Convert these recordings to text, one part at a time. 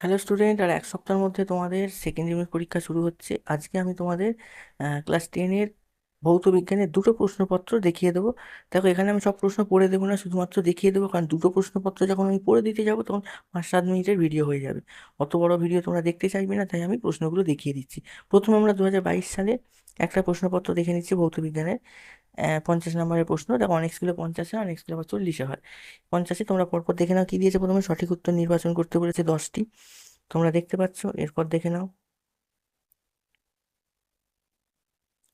Hello student আর এক সপ্তাহের মধ্যে তোমাদের সেকেন্ড ইউনিট পরীক্ষা শুরু হচ্ছে। আজকে আমি তোমাদের ক্লাস টেনের ভৌত বিজ্ঞানের দুটো প্রশ্নপত্র দেখিয়ে দেবো। দেখো, এখানে আমি সব প্রশ্ন পড়ে দেবো না, শুধুমাত্র দেখিয়ে দেবো, কারণ দুটো প্রশ্নপত্র যখন আমি পড়ে দিতে যাব, তখন পাঁচ সাত মিনিটের ভিডিও হয়ে যাবে। অত বড় ভিডিও তোমরা দেখতে চাইবে না, তাই আমি প্রশ্নগুলো দেখিয়ে দিচ্ছি। প্রথমে আমরা দু হাজার বাইশ সালে একটা প্রশ্নপত্র দেখে নিচ্ছি ভৌত বিজ্ঞানের। পঞ্চাশ নম্বরের প্রশ্ন। দেখো, অনেক স্কুলে পঞ্চাশে, অনেক স্কুলে আবার চল্লিশে হয়। পঞ্চাশে তোমরা পরপর দেখে নাও কি দিয়েছে। প্রথমে সঠিক উত্তর নির্বাচন করতে বলেছে দশটি। তোমরা দেখতে পাচ্ছ, এরপর দেখে নাও।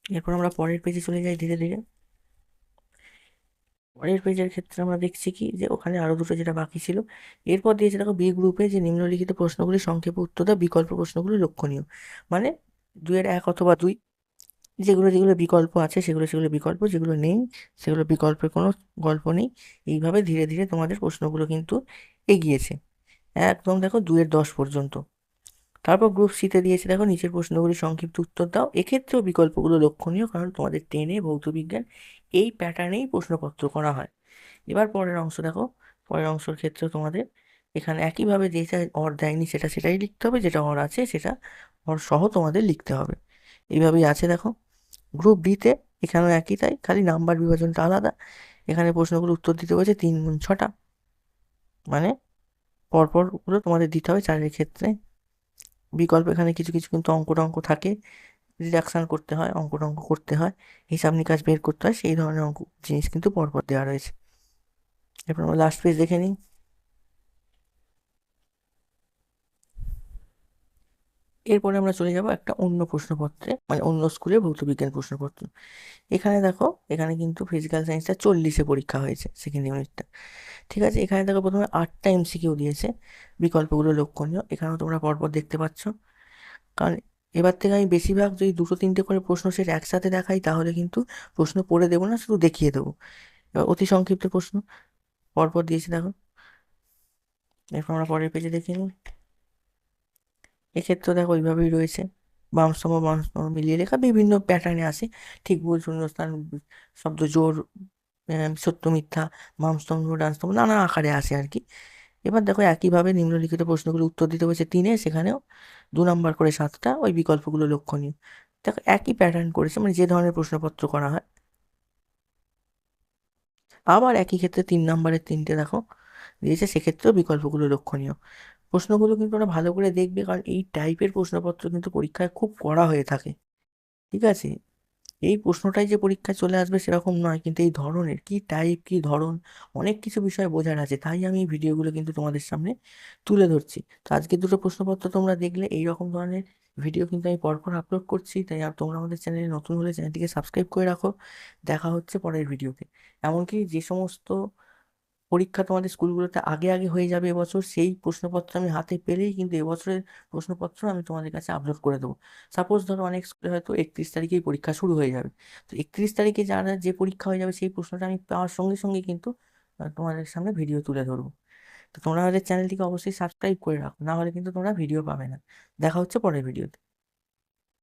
এরপর আমরা পরের পেজে চলে যাই ধীরে ধীরে। পরের পেজের ক্ষেত্রে আমরা দেখছি কি, যে ওখানে আরও দুটো যেটা বাকি ছিল। এরপর দিয়েছে দেখো, বি গ্রুপে যে নিম্নলিখিত প্রশ্নগুলি, সংক্ষেপে উত্তর দেওয়া বিকল্প প্রশ্নগুলি লক্ষণীয়। মানে দুইয়ের এক অথবা দুই যেগুলো যেগুলো বিকল্প আছে, সেগুলো সেগুলো বিকল্প, যেগুলো নেই, সেগুলো বিকল্পের কোনো গল্প নেই। এইভাবে ধীরে ধীরে তোমাদের প্রশ্নগুলো কিন্তু এগিয়েছে। একদম দেখো দুইয়ের দশ পর্যন্ত। তারপর গ্রুপ সিতে দিয়েছে দেখো নিচের প্রশ্নগুলি সংক্ষিপ্ত উত্তর দাও। এক্ষেত্রেও বিকল্পগুলো লক্ষণীয় কারণ তোমাদের টেনে ভৌত বিজ্ঞান এই প্যাটার্নেই প্রশ্নপত্র করা হয়। এবার পরের অংশ দেখো। পরের অংশের ক্ষেত্রেও তোমাদের এখানে একইভাবে যেটা অর দেয়নি সেটা, সেটাই লিখতে হবে, যেটা অর আছে সেটা অর সহ তোমাদের লিখতে হবে। এইভাবেই আছে দেখো। গ্রুপ বিতে এখানেও একই তাই, খালি নাম্বার বিভাজনটা আলাদা। এখানে প্রশ্নগুলো উত্তর দিতে বলছে তিন গুণ ছটা। মানে পরপরগুলো তোমাদের দিতে হবে চারের ক্ষেত্রে। বিকল্প এখানে কিছু কিছু কিন্তু অঙ্ক টঙ্ক থাকে। রিডাকশান করতে হয়, অঙ্ক টঙ্ক করতে হয়। হিসাব নিকাশ বের করতে হয়, সেই ধরনের অঙ্ক, জিনিস কিন্তু পরপর দেওয়া রয়েছে। এরপর আমরা লাস্ট পেজ দেখে নিই। এরপরে আমরা চলে যাব একটা অন্য প্রশ্নপত্রে মানে অন্য স্কুলের ভৌতবিজ্ঞান প্রশ্নপত্র। এখানে দেখো, এখানে কিন্তু ফিজিক্যাল সায়েন্সটা চল্লিশে পরীক্ষা হয়েছে সেকেন্ড ইউনিটটা ঠিক আছে? এখানে দেখো প্রথমে আটটা এমসিকিউ দিয়েছে, বিকল্পগুলো লক্ষণীয়। এখানেও তোমরা পরপর দেখতে পাচ্ছ। কারণ এবার থেকে আমি বেশিরভাগ যদি দুটো তিনটে করে প্রশ্ন সেট একসাথে দেখাই, তাহলে কিন্তু প্রশ্ন পড়ে দেবো না, শুধু দেখিয়ে দেবো। এবার অতি সংক্ষিপ্ত প্রশ্ন। পরপর দিয়েছে দেখো। এরপর আমরা পরের পেজে দেখে নিই। এক্ষেত্রে দেখো ওইভাবেই রয়েছে। বাম স্তম্ভ বাম মিলিয়ে লেখা বিভিন্ন প্যাটার্নে আসে। ঠিক ভুল শূন্যস্থান শব্দ, জোর সত্য, মিথ্যা বাম স্তম্ভ নানা আকারে আসে আর কি। এবার দেখো একইভাবে নিম্নলিখিত প্রশ্নগুলো উত্তর দিতে বলছে তিনে, সেখানেও দু নম্বর করে সাতটা ওই বিকল্পগুলো লক্ষণীয়। দেখো একই প্যাটার্ন করেছে মানে যে ধরনের প্রশ্নপত্র করা হয়। আবার একই ক্ষেত্রে তিন নম্বরের তিনটে দেখো দিয়েছে, সেক্ষেত্রেও বিকল্পগুলো লক্ষণীয়। প্রশ্নগুলো কিন্তু ওরা ভালো করে দেখবে, কারণ এই টাইপের প্রশ্নপত্র কিন্তু পরীক্ষায় খুব করা হয়ে থাকে। ঠিক আছে? এই প্রশ্নটাই যে পরীক্ষায় চলে আসবে সেরকম নয়, কিন্তু এই ধরনের কি টাইপ কি ধরন, অনেক কিছু বিষয় বোঝার আছে, তাই আমি এই ভিডিওগুলো কিন্তু তোমাদের সামনে তুলে ধরছি। তো আজকে দুটো প্রশ্নপত্র তোমরা দেখলে এই রকম ধরনের ভিডিও কিন্তু আমি পরপর আপলোড করছি, তাই আর তোমরা আমাদের চ্যানেলে নতুন হলে চ্যানেলটিকে সাবস্ক্রাইব করে রাখো। দেখা হচ্ছে পরের ভিডিওতে। এমনকি যে সমস্ত পরীক্ষা তোমাদের স্কুলগুলোতে আগে আগে হয়ে যাবে এবছর, সেই প্রশ্নপত্র আমি হাতে পেলেই কিন্তু এবছরের প্রশ্নপত্র আমি তোমাদের কাছে আপলোড করে দেবো। সাপোজ ধরো অনেক স্কুলে হয়তো একত্রিশ তারিখেই পরীক্ষা শুরু হয়ে যাবে। তো একত্রিশ তারিখে যারা যে পরীক্ষা হয়ে যাবে সেই প্রশ্নটা আমি পাওয়ার সঙ্গে সঙ্গে কিন্তু তোমাদের সামনে ভিডিও তুলে ধরবো। তো তোমরা আমাদের চ্যানেলটিকে অবশ্যই সাবস্ক্রাইব করে রাখো, না হলে কিন্তু তোমরা ভিডিও পাবে না। দেখা হচ্ছে পরের ভিডিওতে